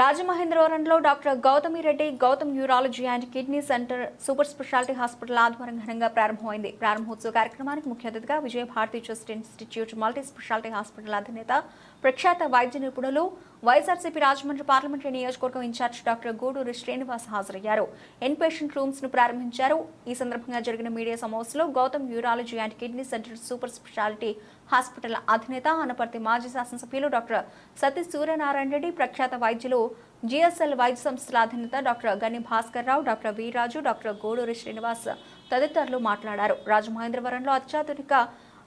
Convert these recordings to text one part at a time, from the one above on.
రాజమహేంద్రవరంలో doctor Gautami Reddy Gautam urology and kidney centre super speciality hospital ఆధ్వర్యం ఘనంగా ప్రారంభమైంది. ప్రారంభోత్సవ కార్యక్రమానికి ముఖ్య అతిథిగా Vijaya Bharathi chest institute multi speciality hospital అధినేత ప్రఖ్యాత వైద్య నిపుణులు వైఎస్ఆర్సీపీ రాజమండ్రి పార్లమెంటరీ నియోజకవర్గం ఇన్ఛార్జ్ డాక్టర్ గూడూరి శ్రీనివాస్ హాజరయ్యారు. ఇన్ పేషెంట్ రూమ్స్ను ప్రారంభించారు. ఈ సందర్భంగా జరిగిన మీడియా సమావేశంలో Gautam urology and kidney centre super speciality hospital అధినేత అనపర్తి మాజీ శాసనసభ్యులు డాక్టర్ సతీ సూర్యనారాయణ రెడ్డి ప్రఖ్యాత వైద్యులు జిఎస్ఎల్ వైద్య సంస్థల అధినేత doctor Gani Bhaskar Rao doctor Veeraju doctor Guduri Srinivas తదితరులు మాట్లాడారు. రాజమహేంద్రవరంలో అత్యాధునిక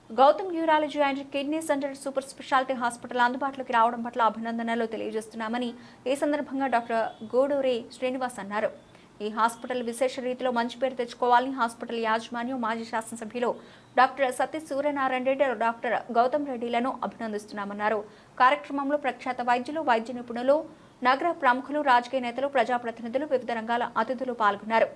Gautam urology and kidney centre super speciality hospital అందుబాటులోకి రావడం పట్ల అభినందనలు తెలియజేస్తున్నామని ఈ సందర్భంగా డాక్టర్ గోడూరే శ్రీనివాస్ అన్నారు. ఈ హాస్పిటల్ విశేష రీతిలో మంచి పేరు తెచ్చుకోవాలని హాస్పిటల్ యాజమాన్యం మాజీ శాసనసభ్యులు డాక్టర్ సత్య సూర్యనారాయణ రెడ్డి డాక్టర్ గౌతమ్ రెడ్డిలను అభినందిస్తున్నామన్నారు. కార్యక్రమంలో ప్రఖ్యాత వైద్యులు వైద్య నిపుణులు నగర ప్రముఖులు రాజకీయ నేతలు ప్రజాప్రతినిధులు వివిధ రంగాల అతిథులు పాల్గొన్నారు.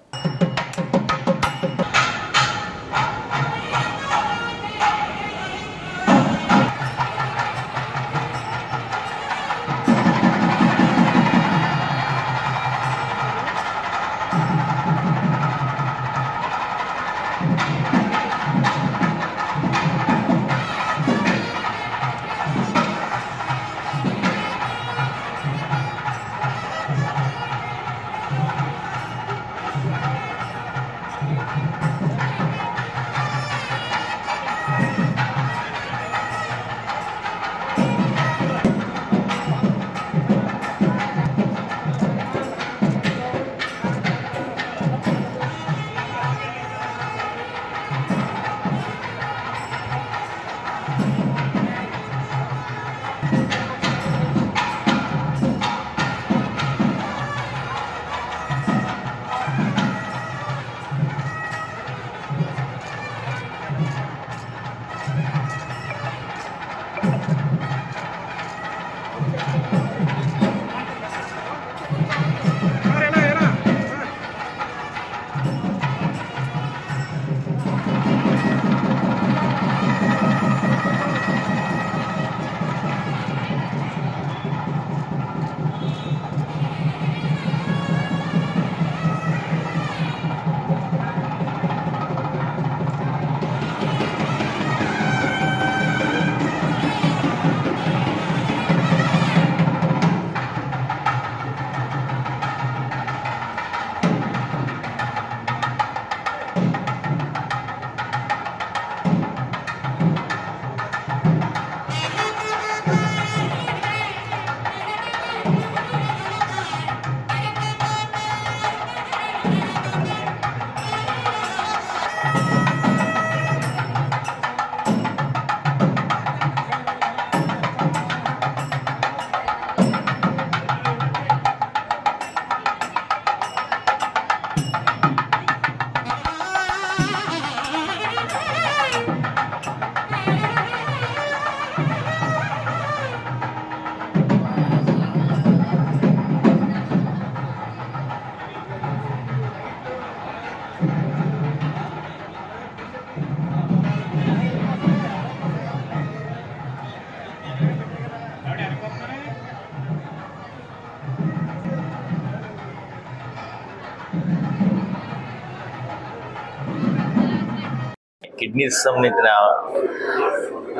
కిడ్నీస్ సంబంధించిన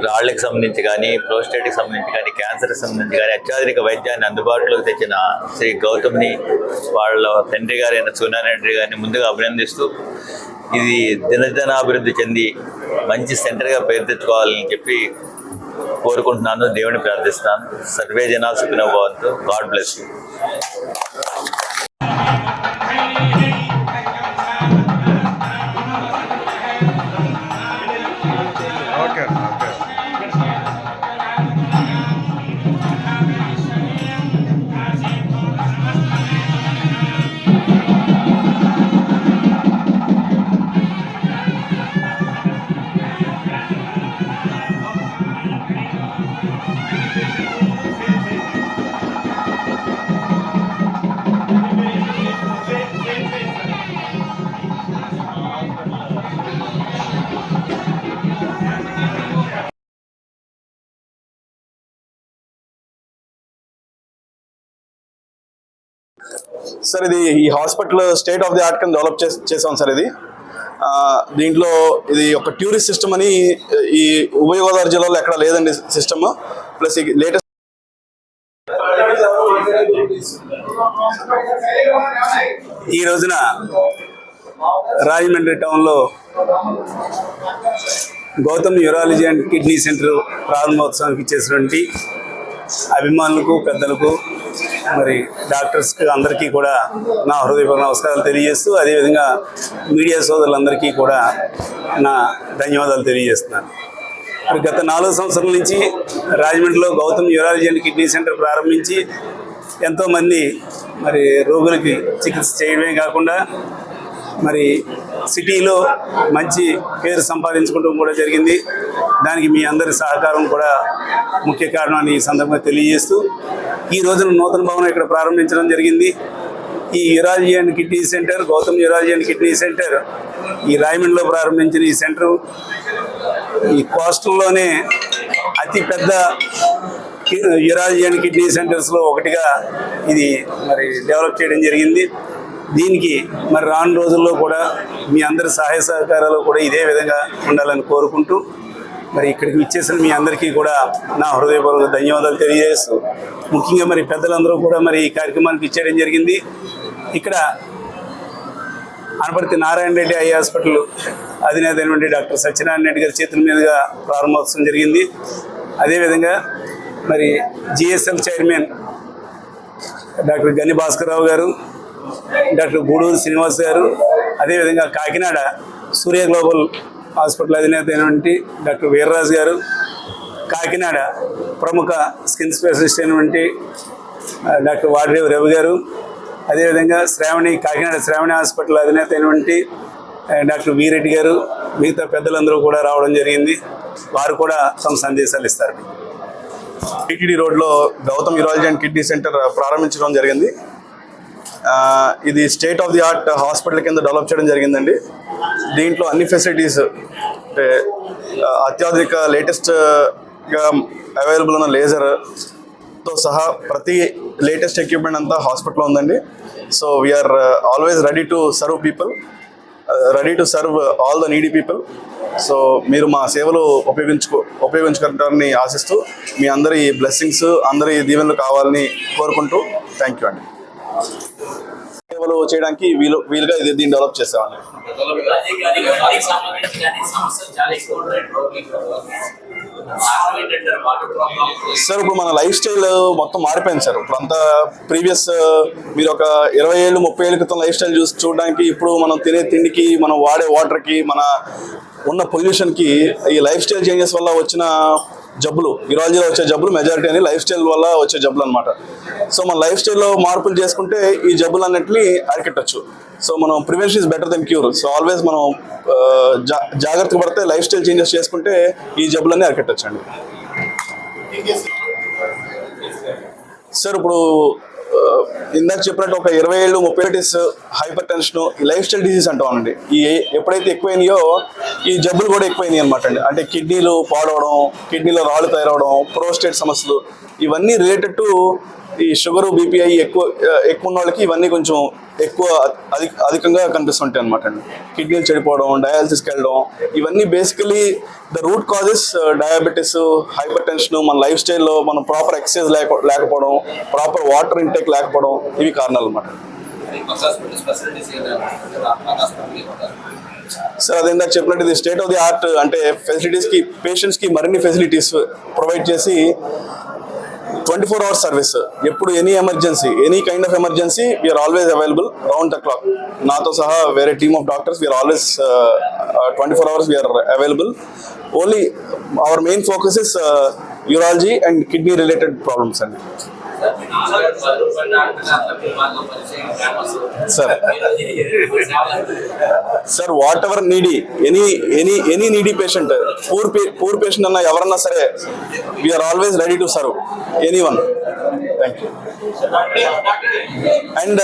రాళ్ళకి సంబంధించి కానీ ప్రోస్టేట్కి సంబంధించి కానీ క్యాన్సర్కి సంబంధించి కానీ అత్యాధునిక వైద్యాన్ని అందుబాటులోకి తెచ్చిన శ్రీ గౌతమ్ని వాళ్ళ తండ్రి గారైన సూర్యనారాయణ రెడ్డి గారిని ముందుగా అభినందిస్తూ ఇది దినదినాభివృద్ధి చెంది మంచి సెంటర్గా పేరు తెచ్చుకోవాలని చెప్పి కోరుకుంటున్నాను దేవుని ప్రార్థిస్తున్నాను. సర్వే జనా సుఖినో భవంతు. God bless you. సార్ ఇది ఈ hospital state of the art కింద డెవలప్ చేసాం సార్ ఇది. దీంట్లో ఇది ఒక టూరిస్ట్ సిస్టమ్ అని ఈ ఉభయ గోదావరి జిల్లాలో ఎక్కడ లేదండి సిస్టమ్. ప్లస్ ఈ లేటెస్ట్ ఈ రోజున రాజమండ్రి టౌన్లో Gautam urology and kidney centre ప్రారంభోత్సవానికి చేసినటువంటి అభిమానులకు పెద్దలకు మరి డాక్టర్స్కి అందరికీ కూడా నా హృదయపూర్వక నమస్కారాలు తెలియజేస్తూ అదేవిధంగా మీడియా సోదరులందరికీ కూడా నా ధన్యవాదాలు తెలియజేస్తున్నాను. మరి గత నాలుగు సంవత్సరాల నుంచి రాజమండ్రిలో Gautam urology and kidney centre ప్రారంభించి ఎంతోమంది మరి రోగులకి చికిత్స చేయడమే కాకుండా మరి సిటీలో మంచి పేరు సంపాదించుకోవడం కూడా జరిగింది. దానికి మీ అందరి సహకారం కూడా ముఖ్య కారణాన్ని ఈ సందర్భంగా తెలియజేస్తూ ఈ రోజున నూతన భవనం ఇక్కడ ప్రారంభించడం జరిగింది. ఈ urology and kidney centre Gautam urology and kidney centre ఈ రాయమండ్రిలో ప్రారంభించిన ఈ సెంటర్. ఈ కోస్టల్లోనే అతిపెద్ద యురాలజీ అండ్ కిడ్నీ సెంటర్స్లో ఒకటిగా ఇది మరి డెవలప్ చేయడం జరిగింది. దీనికి మరి రాను రోజుల్లో కూడా మీ అందరి సహాయ సహకారాలు కూడా ఇదే విధంగా ఉండాలని కోరుకుంటూ మరి ఇక్కడికి ఇచ్చేసిన మీ అందరికీ కూడా నా హృదయపూర్వక ధన్యవాదాలు తెలియజేస్తూ ముఖ్యంగా మరి పెద్దలందరూ కూడా మరి ఈ కార్యక్రమానికి ఇచ్చేయడం జరిగింది. ఇక్కడ అనపర్తి నారాయణ రెడ్డి ఐ హాస్పిటల్ అధినేత అయినటువంటి డాక్టర్ సత్యనారాయణ రెడ్డి గారి చేతుల మీదుగా ప్రారంభోత్సవం జరిగింది. అదేవిధంగా మరి జిఎస్ఎల్ చైర్మన్ డాక్టర్ గని భాస్కర్రావు గారు డాక్టర్ గూడూరు శ్రీనివాస్ గారు అదేవిధంగా కాకినాడ సూర్య గ్లోబల్ హాస్పిటల్ అధినేత అయినటువంటి డాక్టర్ వీర్రాజు గారు కాకినాడ ప్రముఖ స్కిన్ స్పెషలిస్ట్ అయినటువంటి డాక్టర్ వాడరేవు రవి గారు అదేవిధంగా శ్రావణి కాకినాడ శ్రావణి హాస్పిటల్ అధినేత అయినటువంటి డాక్టర్ వీరెడ్డి గారు మిగతా పెద్దలందరూ కూడా రావడం జరిగింది. వారు కూడా తమ సందేశాలు ఇస్తారు. టీటీడీ రోడ్లో Gautam urology and kidney centre ప్రారంభించడం జరిగింది. ఇది state of the art hospital కింద డెవలప్ చేయడం జరిగిందండి. దీంట్లో అన్ని ఫెసిలిటీస్ అంటే అత్యాధునిక లేటెస్ట్గా అవైలబుల్ ఉన్న లేజర్తో సహా ప్రతి లేటెస్ట్ ఎక్విప్మెంట్ అంతా హాస్పిటల్లో ఉందండి. So we're always ready to serve people ready to serve all the needy people so మీరు మా సేవలు ఉపయోగించుకో ఉపయోగించుకుంటారని ఆశిస్తూ మీ అందరి బ్లెస్సింగ్స్ అందరి దీవెనలు కావాలని కోరుకుంటూ థ్యాంక్ యూ అండి. సేవలు చేయడానికి వీలు వీలుగా ఇది దీన్ని డెవలప్ చేసామండి ప్రాబ్లం సార్ ఇప్పుడు మన లైఫ్ స్టైల్ మొత్తం మారిపోయింది సార్. ఇప్పుడు అంతా ప్రీవియస్ మీరు ఒక ఇరవై ఏళ్ళు ముప్పై ఏళ్ళ క్రితం లైఫ్ స్టైల్ చూసి చూడడానికి ఇప్పుడు మనం తినే తిండికి మనం వాడే వాటర్కి మన ఉన్న పొల్యూషన్కి ఈ లైఫ్ స్టైల్ చేంజెస్ వల్ల వచ్చిన జబ్బులు. యూరాలజీలో వచ్చే జబ్బులు మెజారిటీ అని లైఫ్ స్టైల్ వల్ల వచ్చే జబ్బులు అనమాట సో మన లైఫ్ స్టైల్లో మార్పులు చేసుకుంటే ఈ జబ్బులు అన్నింటినీ అరికెట్టచ్చు. సో మనం prevention is better than cure so always మనం జాగ్రత్త పడితే లైఫ్ స్టైల్ చేంజెస్ చేసుకుంటే ఈ జబ్బులన్నీ అరికెట్టచ్చు అండి సార్ ఇప్పుడు ఇందాక చెప్పినట్టు ఒక ఇరవై ఏళ్ళు ముప్పై ఏటీస్ హైపర్ టెన్షన్ ఈ లైఫ్ స్టైల్ డిసీజ్ అంటామండి ఈ ఎప్పుడైతే ఎక్కువైనాయో ఈ జబ్బులు కూడా ఎక్కువైనాయి అనమాట అండి. అంటే కిడ్నీలు పాడవడం కిడ్నీలో రాళ్ళు తయారవడం ప్రోస్టేట్ సమస్యలు ఇవన్నీ రిలేటెడ్ టు ఈ షుగర్ బీపీఐ ఎక్కువ ఎక్కువ ఉన్న వాళ్ళకి ఇవన్నీ కొంచెం ఎక్కువ అధిక అధికంగా కనిపిస్తుంటాయి అనమాట అండి. కిడ్నీలు చెడిపోవడం డయాలసిస్కి వెళ్ళడం ఇవన్నీ basically the root causes diabetes hypertension మన లైఫ్ స్టైల్లో మనం ప్రాపర్ ఎక్సర్సైజ్ లేక లేకపోవడం ప్రాపర్ వాటర్ ఇంటేక్ లేకపోవడం ఇవి కారణాలు అనమాట సార్ అది ఇందాక చెప్పినట్టు ఇది స్టేట్ ఆఫ్ ది ఆర్ట్ అంటే ఫెసిలిటీస్కి పేషెంట్స్కి మరిన్ని ఫెసిలిటీస్ ప్రొవైడ్ చేసి ట్వంటీ ఫోర్ అవర్స్ సర్వీస్. ఎప్పుడు any emergency any kind of emergency we're always available round the clock నాతో సహా వేరే team of doctors we're always twenty four hours we're available only our main focus is urology and kidney related problems అండి. Sir sir whatever needy any any any needy patient poor poor patient అన్న ఎవరన్నా సరే we're always ready to serve any one and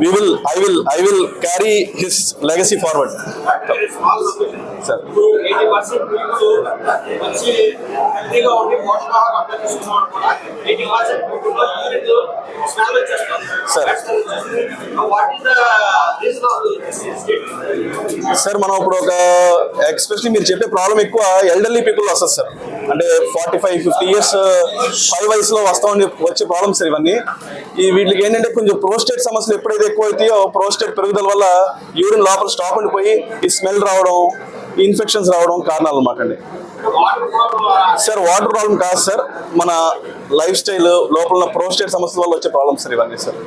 we will I will I will carry his legacy forward sir sir Sir. Sir మనం ఇప్పుడు ఒక especially మీరు చెప్పే problem ఎక్కువ elderly people వస్తుంది సార్ అంటే forty five fifty years five వయసులో వస్తామని వచ్చే ప్రాబ్లమ్స్ ఇవన్నీ. ఈ వీటికి ఏంటంటే కొంచెం ప్రోస్టేట్ సమస్యలు ఎప్పుడైతే ఎక్కువ అవుతాయో ప్రోస్టేట్ పెరుగుదల వల్ల యూరిన్ లోపల స్టాప్ ఉండిపోయి ఈ స్మెల్ రావడం ఇన్ఫెక్షన్స్ రావడం కారణాలు అనమాట అండి. సార్ వాటర్ ప్రాబ్లం కాదు సార్. మన లైఫ్ స్టైల్ లోపల ప్రోస్టేట్ సమస్యల వల్ల వచ్చే ప్రాబ్లమ్స్ సార్ ఇవన్నీ సార్.